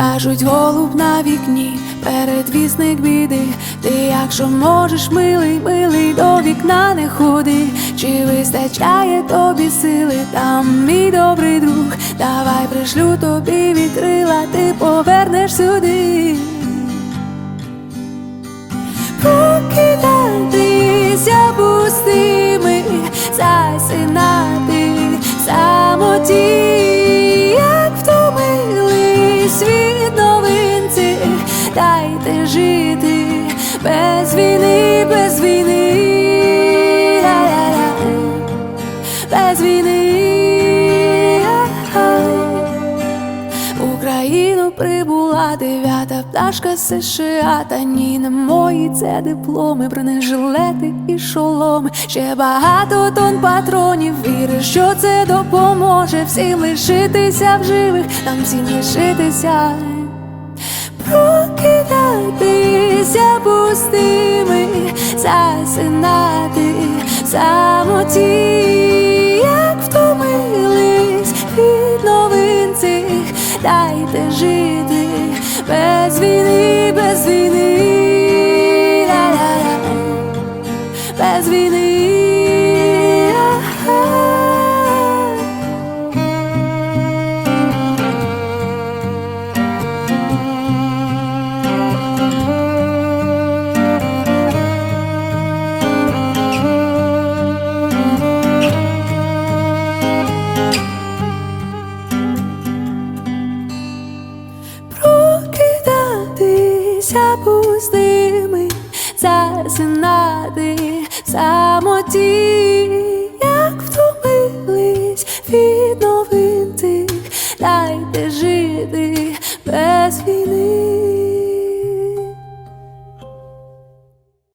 Кажуть, голуб на вікні, передвісник біди. Ти, якщо можеш, милий, милий, до вікна не ходи. Чи вистачає тобі сили, там мій добрий друг, давай пришлю тобі вітрила, ти повернеш сюди. Дайте жити без війни, без війни, Ля-ля-ля. без війни. Україну прибула дев'ята пташка США Та ні, не мої це дипломи, бронежилети і шоломи. Ще багато тонн патронів. Віриш, що це допоможе всім лишитися в живих, нам всім лишитися. Прокидатися пустими, засинати в самоті, як втомились від новин цих, дайте жити без війни, без війни, без війни. Прокидатися пустими, засинати в самоті, як втомились від новин жити